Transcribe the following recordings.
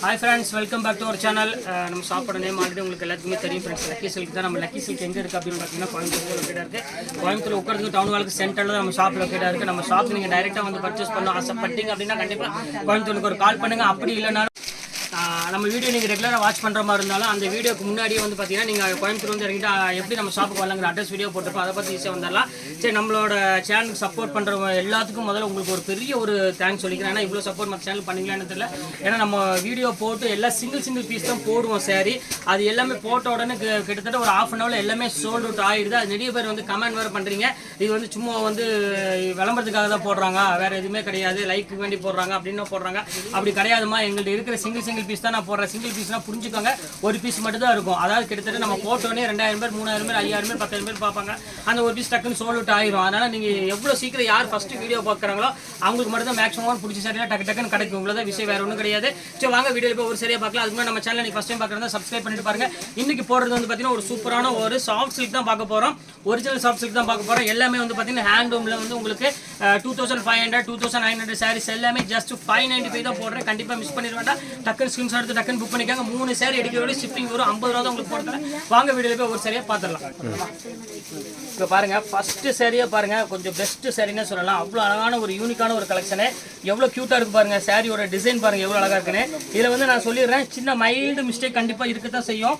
Hi friends welcome back to our channel நம்ம சாப்பிட name already உங்களுக்கு எல்லாத்துக்குமே தெரியும் ஃப்ரெண்ட்ஸ் லக்கி சில்க் தான் நம்ம லக்கி சில்க் எங்கே இருக்குது அப்படின்னு பார்த்தீங்கன்னா கோயம்புத்தூர் லொக்கேட்டாக இருக்குது கோயம்புத்தூர் உட்கறதுக்கு டவுன் வாலுக்கு சென்டரில் நம்ம ஷாப் லொக்கேட்டாக இருக்குது நம்ம ஷாப் நீங்கள் டைரெக்டாக வந்து பர்ச்சேஸ் பண்ண ஆசைப்பட்டீங்க அப்படின்னா கண்டிப்பாக கோயம்புத்தூருக்கு ஒரு கால் பண்ணுங்கள் அப்படி இல்லைனாலும் நம்ம வீடியோ நீங்கள் ரெகுலராக வாட்ச் பண்ணுற மாதிரி இருந்தாலும் அந்த வீடியோக்கு முன்னாடியே வந்து பார்த்தீங்கன்னா நீங்கள் கோயம்புத்தூர் வந்து இறங்கிட்டு எப்படி நம்ம ஷாப்புக்கு வரலாங்கிற அட்ரஸ் வீடியோ போட்டிருப்போம். அதை பற்றி ஈஸியாக வந்துடலாம். சரி நம்மளோட சேனலுக்கு சப்போர்ட் பண்ணுறவங்க எல்லாத்துக்கும் முதல்ல உங்களுக்கு ஒரு பெரிய ஒரு தேங்க்ஸ் சொல்லிக்கிறேன். ஏன்னா இவ்வளோ சப்போர்ட் மற்ற சேனல் பண்ணீங்களான்னு தெரியல. ஏன்னா நம்ம வீடியோ போட்டு எல்லாம் சிங்கிள் சிங்கிள் பீஸ் தான் போடுவோம் சரி அது எல்லாமே போட்ட உடனே கிட்டத்தட்ட ஒரு ஆஃப் அன் ஹவரில் எல்லாமே சோல்ட் அவுட் ஆயிடுது அது நிறைய பேர் வந்து கமெண்ட் வேறு பண்ணுறீங்க இது வந்து சும்மா வந்து விளம்பரத்துக்காக தான் போடுறாங்க. வேறு எதுவுமே கிடையாது. லைக் வேண்டி போடுறாங்க. அப்படின்னு போடுறாங்க. அப்படி கிடையாதுமா எங்கள்கிட்ட இருக்கிற சிங்கிள் சிங்கிள் பீஸ் தான் நான் போடுற சிங்கிள் பீஸ்னா புரிஞ்சுக்கோங்க. ஒரு பீஸ் மட்டும் தான் இருக்கும். அதாவது கிட்டத்தட்ட நம்ம போட்டோன்னே ரெண்டாயிரம் பேர் மூணாயிரம் பேர் ஐயாயிரம் பேர் பத்தாயிரம் பேர் பார்ப்பாங்க. அந்த ஒரு பீஸ் டக்குன்னு சோல் அவுட் ஆயிரும். அதனால நீங்கள் எவ்வளோ சீக்கிரம் யார் ஃபர்ஸ்ட் வீடியோ பார்க்குறாங்களோ அவங்களுக்கு மட்டும் தான் மேக்ஸிமம் பிடிச்ச சரியா டக்கு டக்குன்னு கிடைக்கும். இவ்வளோதான் விஷயம் வேற ஒன்றும் கிடையாது. சரி வாங்க வீடியோ இப்போ ஒரு சரியாக பார்க்கலாம். அதுக்கு மேலே நம்ம சேனல் நீங்கள் ஃபஸ்ட் டைம் பார்க்குறதா சப்ஸ்கிரைப் பண்ணிட்டு பாருங்க. இன்னைக்கு போடுறது வந்து பார்த்தீங்கன்னா ஒரு சூப்பரான ஒரு சாஃப்ட் சில்க் தான் பார்க்க போகிறோம் ஒரிஜினல் சாஃப்ட் சில்க் தான் பார்க்க போகிறோம் எல்லாமே வந்து பார்த்தீங்கன்னா ஹேண்ட்லூம்ல வந்து உங்களுக்கு two thousand five hundred two thousand nine hundred sarees எல்லாமே ஜஸ்ட் ஃபைவ் நைன்டி ஃபைவ் தான் போடுறேன். கண்டிப்பாக மிஸ் பண்ணிட வேண்டாம். டக்குன்னு ஸ்கிரீன்ஷாட் எடுத்து டக்குன்னு புக் பண்ணிக்காங்க. மூணு சேர் எடுக்கிறோட ஷிப்பிங் வரும் ஐம்பது ரூபா தான் உங்களுக்கு போடுறேன் வாங்க வீடியோ போய் ஒரு சரியாக பார்த்துடலாம் இப்போ பாருங்க ஃபஸ்ட்டு சரியாக பாருங்க. கொஞ்சம் பெஸ்ட்டு சேரீனே சொல்லலாம். அவ்வளோ அழகான ஒரு யூனிக்கான ஒரு கலெக்ஷனு எவ்வளோ க்யூட்டாக இருக்கு பாருங்கள் சாரியோட டிசைன் பாருங்க எவ்வளோ அழகாக இருக்குன்னு. இதில் வந்து நான் சொல்லிடுறேன். சின்ன மைல்டு மிஸ்டேக் கண்டிப்பாக இருக்க தான் செய்யும்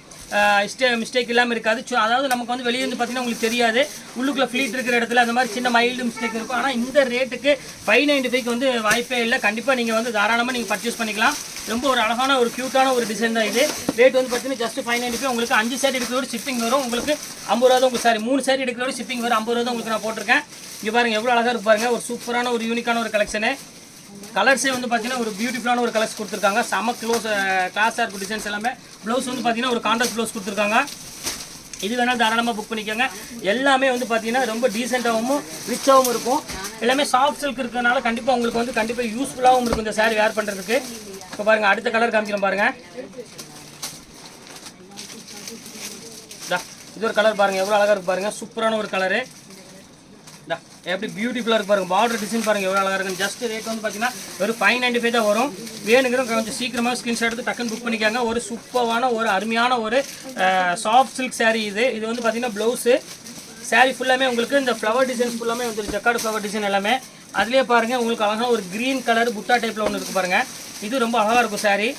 மிஸ்டே மிஸ்டேக் இல்லாமல் இருக்காது. அதாவது நமக்கு வந்து வெளியே இருந்து பார்த்தீங்கன்னா உங்களுக்கு தெரியாது. உள்ளுக்குள்ள ஃப்ளீட் இருக்கிற இடத்துல அந்த மாதிரி சின்ன மைல்டு மிஸ்டேக் இருக்கும். ஆனால் இந்த ரேட்டுக்கு ஃபைவ் நைன்டி ஃபைவ்க்கு வந்து வாய்ப்பே இல்லை. கண்டிப்பாக நீங்கள் வந்து தாராளமாக நீங்கள் பர்ச்சேஸ் பண்ணிக்கலாம். ரொம்ப ஒரு அழகான ஒரு க்யூட்டான ஒரு டிசைன் தான் இது. ரேட் வந்து பார்த்தீங்கன்னா ஜஸ்ட் ஃபைவ் நைன்டி ஃபைவ் உங்களுக்கு அஞ்சு சேரீ எடுக்கிறோட ஷிப்பிங் வரும். உங்களுக்கு ஐம்பது ரூபா தான் உங்களுக்கு சாரி மூணு சேரீ எடுக்கிறோட ஷிப்பிங் வரும். ஐம்பது ரூபா உங்களுக்கு நான் போட்டிருக்கேன். இங்கே பாருங்கள் எவ்வளோ அழகாக இருப்பாருங்க ஒரு சூப்பரான ஒரு யூனிக்கான ஒரு கலெக்ஷனு கலர்ஸே வந்து பார்த்தீங்கன்னா ஒரு பியூட்டிஃபுல்லான ஒரு கலர்ஸ் கொடுத்துருக்காங்க. செம க்ளோஸ் கிளாஸாக இருக்கும் டிசைன்ஸ் எல்லாமே. ப்ளவுஸ் வந்து பார்த்தீங்கன்னா ஒரு கான்ட்ராஸ்ட் ப்ளவுஸ் கொடுத்துருக்காங்க. இது வேணால் தாராளமாக புக் பண்ணிக்கோங்க. எல்லாமே வந்து பார்த்தீங்கன்னா ரொம்ப டீசெண்டாகவும் ரிச்சாகவும் இருக்கும். எல்லாமே சாஃப்ட் சில்க் இருக்கிறதுனால கண்டிப்பாக உங்களுக்கு வந்து கண்டிப்பாக யூஸ்ஃபுல்லாகவும் இருக்கும். இந்த saree வேர் பண்ணுறதுக்கு இப்போ பாருங்கள் அடுத்த கலர் காமிக்கிறோம் பாருங்கள் இதா, இது ஒரு கலர் பாருங்கள் எவ்வளோ அழகாக இருக்கு பாருங்கள் சூப்பரான ஒரு கலரு இந்தா, எப்படி பியூட்டிஃபுல்லாக இருக்கு பாருங்க. பார்டர் டிசைன் பாருங்கள் எவ்வளோ அழகாக இருக்கும் ஜஸ்ட் ரேட் வந்து பார்த்தீங்கன்னா ஒரு ஃபைவ் நைன்டி ஃபைவ் தான் வரும். வேணுங்கிறவங்க கொஞ்சம் சீக்கிரமாக ஸ்க்ரீன்ஷாட் எடுத்து டக்குன்னு புக் பண்ணிக்காங்க. ஒரு சூப்பரான ஒரு அருமையான ஒரு சாஃப்ட் சில்க் சாரீ இது. இது வந்து பார்த்தீங்கன்னா ப்ளவுஸு saree ஃபுல்லாமே உங்களுக்கு இந்த ஃப்ளவர் டிசைன்ஸ் ஃபுல்லாமே வந்து செக்காடு ஃப்ளவர் டிசைன் எல்லாமே. அதுலேயே பாருங்கள் உங்களுக்கு அழகாக ஒரு க்ரீன் கலர் புட்டா டைப்பில் ஒன்று இருக்குது பாருங்கள் இது ரொம்ப அழகாக இருக்கும் saree.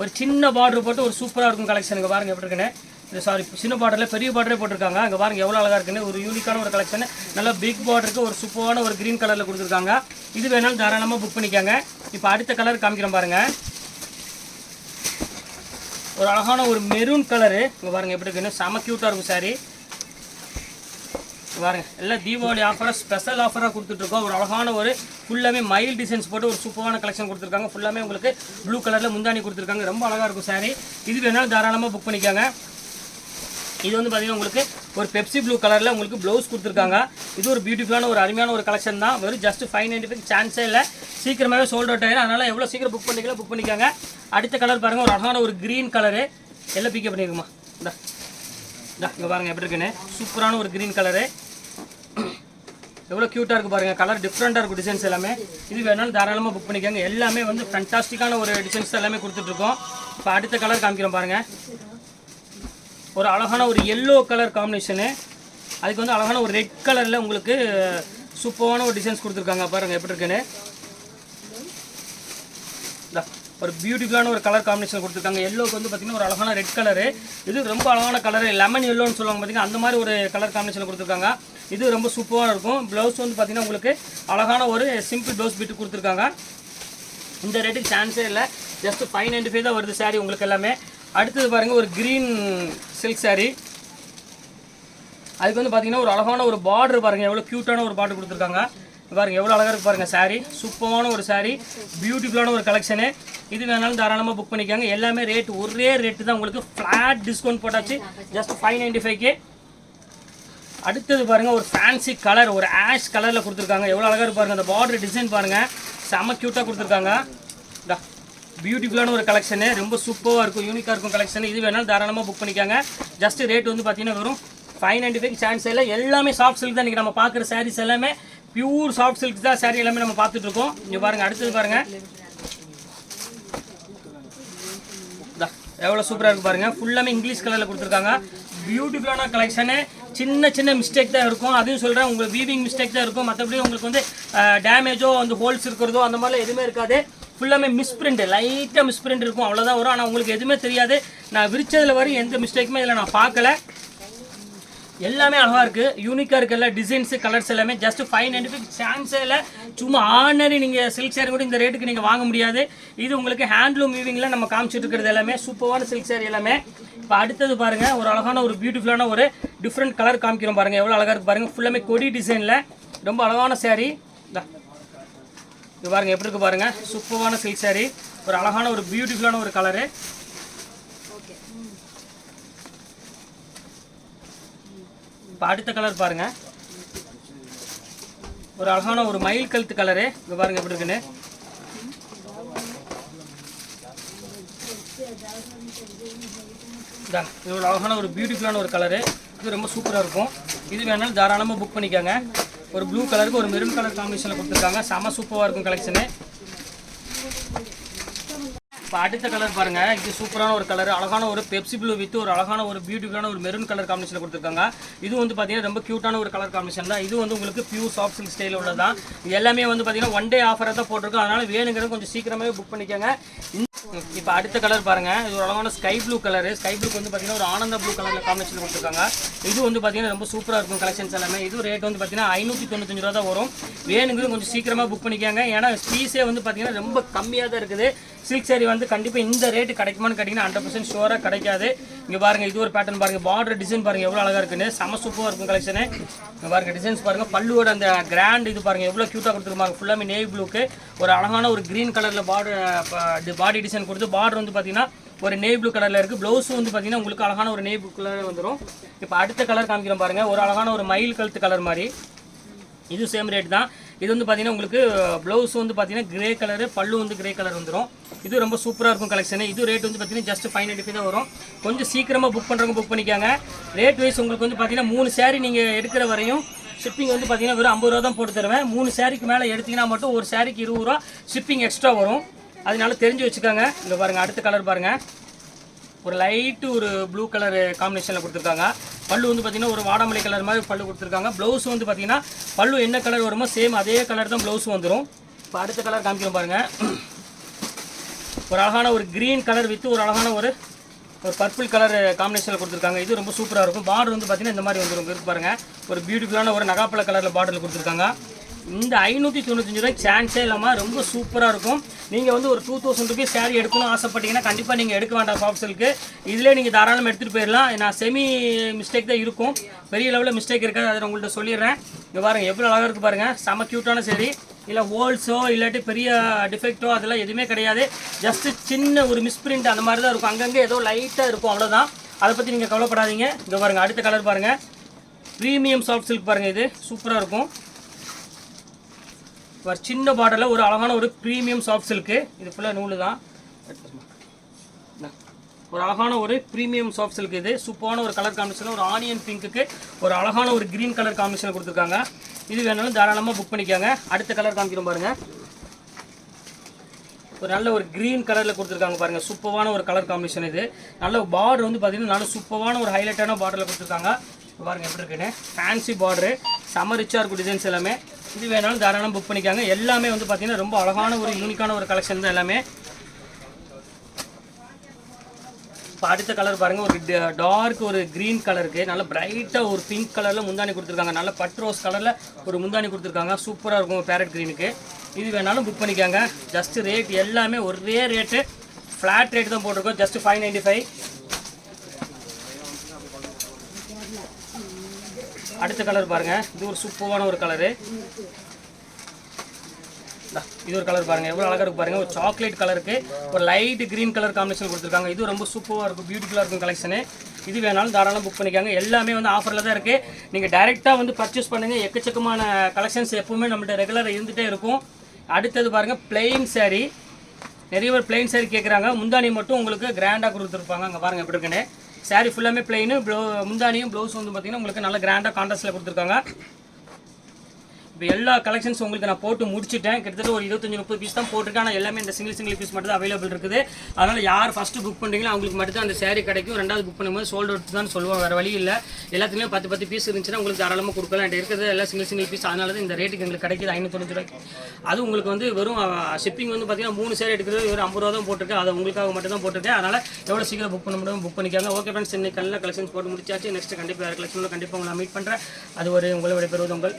ஒரு சின்ன பார்டர் போட்டு ஒரு சூப்பராக இருக்கும் கலெக்ஷனுக்கு பாருங்கள் எப்படி இருக்குன்னு. இது சாரி சின்ன பார்டரில் பெரிய பார்டரே போட்டிருக்காங்க. அங்கே பாருங்கள் எவ்வளோ அழகாக இருக்குன்னு. ஒரு யூனிக்கான ஒரு கலெக்ஷன் நல்லா பிக் பார்டருக்கு ஒரு சூப்பரான ஒரு க்ரீன் கலரில் கொடுத்துருக்காங்க. இது வேணாலும் தாராளமாக புக் பண்ணிக்காங்க. இப்போ அடுத்த கலர் காமிக்கிறேன் பாருங்கள் ஒரு அழகான ஒரு மெரூன் கலரு இங்கே பாருங்கள் எப்படி இருக்குன்னு. செம க்யூட்டாக இருக்கும் சாரி பாருங்க. எல்லாம் தீபாவளி ஆஃபராக ஸ்பெஷல் ஆஃபராக கொடுத்துட்ருக்கோம் ஒரு அழகான ஒரு ஃபுல்லாமே மயில் டிசைன்ஸ் போட்டு ஒரு சூப்பரான கலெக்ஷன் கொடுத்துருக்காங்க. ஃபுல்லாமே உங்களுக்கு ப்ளூ கலரில் முந்தானி கொடுத்துருக்காங்க. ரொம்ப அழகாக இருக்கும் saree. இது வேணாலும் தாராளமாக புக் பண்ணிக்காங்க. இது வந்து பார்த்தீங்கன்னா உங்களுக்கு ஒரு பெப்சி ப்ளூ கலரில் உங்களுக்கு ப்ளவுஸ் கொடுத்துருக்காங்க. இது ஒரு பியூட்டிஃபுல்லான ஒரு அருமையான ஒரு கலெக்ஷன் தான். வெறும் ஜஸ்ட் ஃபைவ் நைன்டி ஃபைவ் சான்ஸே இல்லை. சீக்கிரமாகவே சோல்ட் அவுட் ஆயிடும் அதனால் எவ்வளோ சீக்கிரம் புக் பண்ணிக்கலாம் புக் பண்ணிக்காங்க. அடுத்த கலர் பாருங்கள் ஒரு அழகான ஒரு க்ரீன் கலரு எல்லாம் பிக்கப் பண்ணியிருக்குமா இந்த. இங்கே பாருங்கள் எப்படி இருக்குன்னு. சூப்பரான ஒரு க்ரீன் கலரு எவ்வளோ க்யூட்டாக இருக்குது பாருங்கள் கலர் டிஃப்ரெண்ட்டாக இருக்கும் டிசைன்ஸ் எல்லாமே. இது வேணாலும் தாராளமாக புக் பண்ணிக்கோங்க. எல்லாமே வந்து ஃபண்டாஸ்டிக்கான ஒரு டிசைன்ஸ் எல்லாமே கொடுத்துட்ருக்கோம். இப்போ அடுத்த கலர் காமிக்கிறோம் பாருங்கள் ஒரு அழகான ஒரு எல்லோ கலர் காம்பினேஷனு அதுக்கு வந்து அழகான ஒரு ரெட் கலரில் உங்களுக்கு சூப்பரான ஒரு டிசைன்ஸ் கொடுத்துருக்காங்க பாருங்கள் எப்படி இருக்குன்னு? ஒரு பியூட்டிஃபுல்லான ஒரு கலர் காம்பினேஷன் கொடுத்துருக்காங்க. எல்லோக்கு வந்து பார்த்திங்கன்னா ஒரு அழகான ரெட் கலரு இது ரொம்ப அழகான கலரு லெமன் எல்லோன்னு சொல்லுவாங்க பார்த்தீங்கன்னா அந்த மாதிரி ஒரு கலர் காம்பினேஷன் கொடுத்துருக்காங்க. இது ரொம்ப சூப்பராக இருக்கும். ப்ளவுஸ் வந்து பார்த்தீங்கன்னா உங்களுக்கு அழகான ஒரு சிம்பிள் ப்ளவுஸ் பிட்டு கொடுத்துருக்காங்க. இந்த ரேட்டுக்கு சான்ஸே இல்லை. ஜஸ்ட் ஃபைவ் நைன்டி ஃபைவ் தான் வருது சாரீ உங்களுக்கு எல்லாமே. அடுத்தது பாருங்கள் ஒரு க்ரீன் சில்க் சாரீ அதுக்கு வந்து பார்த்தீங்கன்னா ஒரு அழகான ஒரு பார்டர் பாருங்கள் எவ்வளோ க்யூட்டான ஒரு பார்டர் கொடுத்துருக்காங்க. பாருங்கள் எவ்வளோ அழகாக இருக்கு பாருங்கள் சாரீ சூப்பரான ஒரு சாரீ பியூட்டிஃபுல்லான ஒரு கலெக்ஷனு இது வேணாலும் தாராளமாக புக் பண்ணிக்காங்க. எல்லாமே ரேட் ஒரே ரேட்டு தான் உங்களுக்கு ஃப்ளாட் டிஸ்கவுண்ட் போட்டாச்சு. ஜஸ்ட் ஃபைவ் நைன்ட்டி ஃபைவ்க்கு அடுத்தது பாருங்கள் ஒரு ஃபேன்சி கலர் ஒரு ஆஷ் கலரில் கொடுத்துருக்காங்க. எவ்வளோ அழகாக இருப்பாருங்க அந்த பார்டர் டிசைன் பாருங்கள் செம க்யூட்டாக கொடுத்துருக்காங்க. இந்த பியூட்டிஃபுல்லான ஒரு கலெக்ஷனு ரொம்ப சூப்பராக இருக்கும் யூனிக்காக இருக்கும் கலெக்ஷன் இது வேணாலும் தாராளமாக புக் பண்ணிக்காங்க. ஜஸ்ட் ரேட் வந்து பார்த்தீங்கன்னா வெறும் ஃபைவ் நைன்டி ஃபைவ் சான்ஸ் இல்லை. எல்லாமே சாஃப்ட் சில்க் தான் இன்றைக்கி நம்ம பார்க்குற சாரீஸ் எல்லாமே. பியூர் சாஃப்ட் சில்க் தான் சாரீ எல்லாமே நம்ம பார்த்துட்டு இருக்கோம். இங்கே பாருங்கள் அடுத்தது பாருங்கள் எவ்வளோ சூப்பராக இருக்கு பாருங்கள் ஃபுல்லாமே இங்கிலீஷ் கலரில் கொடுத்துருக்காங்க. பியூட்டிஃபுல்லான கலெக்ஷனு சின்ன சின்ன மிஸ்டேக் தான் இருக்கும். அதையும் சொல்கிறேன் உங்களுக்கு வீவிங் மிஸ்டேக் தான் இருக்கும். மற்றபடி உங்களுக்கு வந்து டேமேஜோ வந்து ஹோல்ஸ் இருக்கிறதோ அந்த மாதிரிலாம் எதுவுமே இருக்காது. ஃபுல்லாமே மிஸ்பிரிண்ட் லைட்டாக மிஸ்பிரிண்ட் இருக்கும். அவ்வளோதான் வரும். ஆனால் உங்களுக்கு எதுவுமே தெரியாது. நான் விரிச்சதில் வரையும் எந்த மிஸ்டேக்குமே இதில் நான் பார்க்கல. எல்லாமே அழகாக இருக்குது யூனிக்காக இருக்குல்ல எல்லா கலர்ஸ் எல்லாமே ஜஸ்ட் ஃபைவ் நைன்டி ஃபைவ் சான்ஸே இல்லை. சும்மா ஆர்டினரி நீங்கள் சில்க் சேரீ கூட இந்த ரேட்டுக்கு நீங்கள் வாங்க முடியாது. இது உங்களுக்கு ஹேண்ட்லூம் வீவிங்ல நம்ம காமிச்சிட்டு இருக்கிறது எல்லாமே. சூப்பரான சில்க் சேரீ எல்லாமே. இப்போ அடுத்தது பாருங்கள் ஒரு அழகான ஒரு பியூட்டிஃபுல்லான ஒரு டிஃப்ரெண்ட் கலர் காமிக்கிறோம் பாருங்கள் எவ்வளோ அழகாக இருக்கு பாருங்கள் ஃபுல்லாமே கொடி டிசைனில் ரொம்ப அழகான சேரீ இது பாருங்கள் எப்படி இருக்குது பாருங்கள் சூப்பரான சில்க் சேரீ ஒரு அழகான ஒரு பியூட்டிஃபுல்லான ஒரு கலரு இப்போ அடுத்த கலர் பாருங்கள் ஒரு அழகான ஒரு மயில் கழுத்து கலரு இங்கே பாருங்கள் எப்படி இருக்குன்னு. இதா, இது ஒரு அழகான ஒரு பியூட்டிஃபுல்லான ஒரு கலரு இது ரொம்ப சூப்பராக இருக்கும். இது வேணாலும் தாராளமாக புக் பண்ணிக்கோங்க. ஒரு ப்ளூ கலருக்கு ஒரு மெரூன் கலர் காம்பினேஷனில் கொடுத்துருக்காங்க. செம சூப்பராக இருக்கும் கலெக்ஷனு இப்போ அடுத்த கலர் பாருங்க. இது சூப்பரான ஒரு கலர் அழகான ஒரு பெப்சி ப்ளூ வித் ஒரு அழகான ஒரு பியூட்டிஃபுல்லான ஒரு மெரூன் கலர் காம்பினேஷன் கொடுத்துருக்காங்க. இது வந்து பார்த்தீங்கன்னா ரொம்ப க்யூட்டான ஒரு கலர் காம்பினேஷன் தான். இது வந்து உங்களுக்கு பியூர் சாஃப்ட் சில்க் ஸ்டைல் உள்ளதான் தான் எல்லாமே வந்து பார்த்தீங்கன்னா ஒன் டே ஆஃபராக தான் போட்டிருக்கோம். அதனால் வேணுங்கிறது கொஞ்சம் சீக்கிரமாகவே புக் பண்ணிக்கோங்க. இப்போ அடுத்த கலர் பாருங்க. இது ஒரு அழகான ஸ்கை ப்ளூ கலர் ஸ்கை ப்ளூக்கு வந்து பார்த்தீங்கன்னா ஒரு ஆனந்த ப்ளூ கலரில் காம்பினேஷன் கொடுத்துருக்காங்க. இது வந்து பார்த்தீங்கன்னா ரொம்ப சூப்பராக இருக்கும் கலெக்ஷன்ஸ் எல்லாமே. இது ரேட் வந்து பார்த்தீங்கன்னா ஐநூற்றி தொண்ணூத்தஞ்சு ரூபா தான் வரும். வேணுங்கிறது கொஞ்சம் சீக்கிரமாக புக் பண்ணிக்காங்க. ஏன்னா பீஸே வந்து பார்த்தீங்கன்னா ரொம்ப கம்மியாக தான் இருக்குது. சில்க் சேரீ வந்து கண்டிப்பாக இந்த ரேட்டு கிடைக்குமான்னு கேட்டிங்கன்னா ஹண்ட்ரட் பர்சன்ட் ஷோராக கிடைக்காது. இங்கே பாருங்கள் இது ஒரு பேட்டர்ன் பாருங்கள் பார்டர் டிசைன் பாருங்கள் எவ்வளோ அழகாக இருக்குன்னு. செம சூப்பராக இருக்கும் கலெக்ஷனு இங்கே பாருங்க டிசைன்ஸ் பாருங்கள் பல்லுவோட அந்த கிராண்ட் இது பாருங்கள் எவ்வளோ க்யூட்டாக கொடுத்துருப்பாங்க ஃபுல்லாமே நேவி ப்ளூக்கு ஒரு அழகான ஒரு க்ரீன் கலரில் பார்டர் பாடி டிசைன் கொடுத்து பார்டர் வந்து பார்த்தீங்கன்னா ஒரு நெய் ப்ளூ கலரில் இருக்குது ப்ளவுஸும் வந்து பார்த்தீங்கன்னா உங்களுக்கு அழகான ஒரு நெய் ப்ளூ கலர் வந்துடும் இப்போ அடுத்த கலர் காமிக்கிறோம் பாருங்கள் ஒரு அழகான ஒரு மயில் கழுத்து கலர் மாதிரி. இது சேம் ரேட் தான். இது வந்து பார்த்தீங்கன்னா உங்களுக்கு ப்ளவுஸ் வந்து பார்த்தீங்கன்னா கிரே கலரு பல்லு வந்து கிரே கலர் வந்துடும் இது ரொம்ப சூப்பராக இருக்கும் கலெக்ஷனு இது ரேட் வந்து பார்த்தீங்கன்னா ஜஸ்ட் ஃபைவ் தான் வரும். கொஞ்சம் சீக்கிரமாக புக் பண்ணுறவங்க புக் பண்ணிக்காங்க. ரேட் வைஸ் உங்களுக்கு வந்து பார்த்தீங்கன்னா மூணு சேரீ நீங்கள் எடுக்கிற வரையும் ஷிப்பிங் வந்து பார்த்தீங்கன்னா வெறும் ஐம்பது ரூபா தான் போட்டு தருவேன். மூணு சேரீக்கு மேலே எடுத்திங்கன்னா மட்டும் ஒரு சேரீக்கு இருபது ரூபா ஷிப்பிங் எக்ஸ்ட்ரா வரும். அதனால தெரிஞ்சு வச்சுக்கோங்க. இங்கே பாருங்கள் அடுத்த கலர் பாருங்கள் ஒரு லைட்டு ஒரு ப்ளூ கலர் காம்பினேஷனில் கொடுத்துருக்காங்க. பல்லு வந்து பார்த்தீங்கன்னா ஒரு வாடாமலை கலர் மாதிரி பல்லு கொடுத்துருக்காங்க. ப்ளவுஸ் வந்து பார்த்தீங்கன்னா பல்லு என்ன கலர் வருமோ சேம் அதே கலர் தான் ப்ளவுஸ் வந்துடும் இப்போ அடுத்த கலர் காமிக்கிறோம் பாருங்கள் ஒரு அழகான ஒரு க்ரீன் கலர் விற்று ஒரு அழகான ஒரு ஒரு பர்பிள் கலர் காம்பினேஷனில் கொடுத்துருக்காங்க. இது ரொம்ப சூப்பராக இருக்கும். பார்டர் வந்து பார்த்தீங்கன்னா இந்த மாதிரி வந்துடும் இருக்கு பாருங்கள் ஒரு பியூட்டிஃபுல்லான ஒரு நகாப்பழ கலரில் பார்டரில் கொடுத்துருக்காங்க. இந்த ஐநூற்றி தொண்ணூத்தஞ்சு ரூபாய்க்கு சான்ஸே இல்லாமல் ரொம்ப சூப்பராக இருக்கும். நீங்கள் வந்து ஒரு டூ தௌசண்ட் ருபீஸ் சேரீ எடுக்கணும்னு ஆசைப்பட்டீங்கன்னா கண்டிப்பாக நீங்கள் எடுக்க வேண்டாம் சாஃப்ட் இதிலே நீங்கள் தாராளமாக எடுத்துகிட்டு போயிடலாம். நான் செமி மிஸ்டேக் தான் இருக்கும். பெரிய லெவலில் மிஸ்டேக் இருக்காது. அதை நான் உங்கள்கிட்ட சொல்லிடுறேன். இங்கே பாருங்கள் எவ்வளோ அழகாக இருக்குது பாருங்கள் செம க்யூட்டான சரி இல்லை ஹோல்ஸோ இல்லாட்டி பெரிய டிஃபெக்ட்டோ அதெல்லாம் எதுவுமே கிடையாது. ஜஸ்ட்டு சின்ன ஒரு மிஸ்பிரிண்ட் அந்த மாதிரி தான் இருக்கும். அங்கங்கே ஏதோ லைட்டாக இருக்கும். அவ்வளோதான் அதை பற்றி நீங்கள் கவலைப்படாதீங்க. இங்கே பாருங்கள் அடுத்த கலர் பாருங்கள் ப்ரீமியம் சாஃப்ட் சில்க் பாருங்கள் இது. சூப்பராக இருக்கும். இப்போ சின்ன பாட்டில் ஒரு அழகான ஒரு ப்ரீமியம் சாஃப்ட் சில்க்கு இது ஃபுல்லாக நூலு தான். ஒரு அழகான ஒரு ப்ரீமியம் சாஃப்ட் சில்க் இது. சூப்பரான ஒரு கலர் காம்பினேஷன் ஒரு ஆனியன் பிங்க்குக்கு ஒரு அழகான ஒரு க்ரீன் கலர் காம்பினேஷன் கொடுத்துருக்காங்க. இது வேணாலும் தாராளமாக புக் பண்ணிக்கோங்க. அடுத்த கலர் காமிக்கிறோம் பாருங்கள் ஒரு நல்ல ஒரு க்ரீன் கலரில் கொடுத்துருக்காங்க பாருங்கள் சூப்பரான ஒரு கலர் காம்பினேஷன் இது. நல்ல பார்டர் வந்து பார்த்தீங்கன்னா நல்ல சூப்பரான ஒரு ஹைலைட்டான பார்டரில் கொடுத்துருக்காங்க. பாருங்கள் எப்படி இருக்குன்னு. ஃபேன்சி பார்டரு செம ரிச்சாக இருக்கும் டிசைன்ஸ் எல்லாமே. இது வேணாலும் தாராளம் புக் பண்ணிக்காங்க. எல்லாமே வந்து பார்த்தீங்கன்னா ரொம்ப அழகான ஒரு யூனிக்கான ஒரு கலெக்ஷன் தான் எல்லாமே. இப்போ அடுத்த கலர் பாருங்கள் ஒரு டார்க் ஒரு க்ரீன் கலருக்கு நல்ல பிரைட்டாக ஒரு பிங்க் கலரில் முந்தானி கொடுத்துருக்காங்க. நல்ல பட் ரோஸ் கலரில் ஒரு முந்தானி கொடுத்துருக்காங்க. சூப்பராக இருக்கும் பேரட் க்ரீனுக்கு இது வேணாலும் புக் பண்ணிக்கோங்க. ஜஸ்ட்டு ரேட் எல்லாமே ஒரே ரேட்டு ஃப்ளாட் ரேட் தான் போட்டிருக்கோம். ஜஸ்ட் ஃபைவ் நைன்ட்டி ஃபைவ் அடுத்த கலர் பாருங்க. இது ஒரு சூப்பரான ஒரு கலரு இது ஒரு கலர் பாருங்க. எவ்வளவு அழகா இருக்கு பாருங்க. ஒரு சாக்லேட் கலருக்கு ஒரு லைட் கிரீன் கலர் காம்பினேஷன் கொடுத்துருக்காங்க. இது ரொம்ப சூப்பராக இருக்கும். பியூட்டிஃபுல்லாக இருக்கும் கலெக்ஷனு இது வேணாலும் தாராளம் புக் பண்ணிக்காங்க. எல்லாமே வந்து ஆஃபரில் தான் இருக்குது நீங்கள் டைரெக்டாக வந்து பர்ச்சேஸ் பண்ணுங்கள் எக்கச்சக்கமான கலெக்ஷன்ஸ் எப்பவுமே நம்மள்ட்ட ரெகுலராக இருந்துகிட்டே இருக்கும். அடுத்தது பாருங்கள் பிளெயின் சாரீ நிறைய பேர் பிளெயின் சாரீ கேட்குறாங்க முந்தானி மட்டும் உங்களுக்கு கிராண்டாக கொடுத்துருப்பாங்க. அங்கே பாருங்கள் எப்படி இருக்குன்னு. Saree ஃபுல்லாமே பிளெயின் ப்ளவு முந்தானியும் ப்ளவுஸ் வந்து பார்த்தீங்கன்னா உங்களுக்கு நல்ல கிராண்டாக கான்ட்ராஸ்டில் கொடுத்துருக்காங்க. இப்போ எல்லா கலெக்ஷன்ஸ் உங்களுக்கு நான் போட்டு முடிச்சுட்டேன். கிட்டத்தட்ட ஒரு இருபத்தஞ்சு முப்பது பீஸ் தான் போட்டிருக்கேன். ஆனால் எல்லாமே இந்த சிங்கிள் சிங்கிள் பீஸ் மட்டும் தான் அவைலபிள் இருக்குது. அதனால் யார் ஃபஸ்ட்டு புக் பண்ணுறீங்களோ அவங்களுக்கு மட்டும் தான் அந்த சேரீ கிடைக்கும். ரெண்டாவது புக் பண்ணும்போது சோல்டு அவுட் தான் சொல்லுவோம் வேறு வழி இல்லை. எல்லாத்துலேயும் பத்து பத்து பீஸ் இருந்துச்சுன்னா உங்களுக்கு தாராளமாக கொடுக்கலாம். என்கிட்ட இருக்கிறது எல்லாம் சிங்கிள் சிங்கிள் பீஸ் அதனால தான் இந்த ரேட்டுக்கு எங்களுக்கு கிடைக்குது. ஐநூற்றி ரூபாய்க்கு. அது உங்களுக்கு வந்து வெறும் ஷிப்பிங் வந்து பார்த்தீங்கன்னா மூணு சேரீ எடுக்கிறது ஒரு ஐம்பது ரூபா தான் போட்டிருக்கேன். அதை உங்களுக்காக மட்டும் தான் போட்டிருக்கேன். அதனால் எவ்வளோ சீக்கிரம் புக் பண்ண முடியும் புக் பண்ணிக்காங்க. ஓகே ஃப்ரெண்ட்ஸ் இன்னைக்கு கல்ல கலெக்ஷன் போட்டு முடிச்சாச்சு. நெக்ஸ்ட் கண்டிப்பாக வேறு கலெக்ஷனில் கண்டிப்பாக உங்களை மீட் பண்ணுறேன் அது ஒரு உங்களை விடைபெறுவது உங்கள்.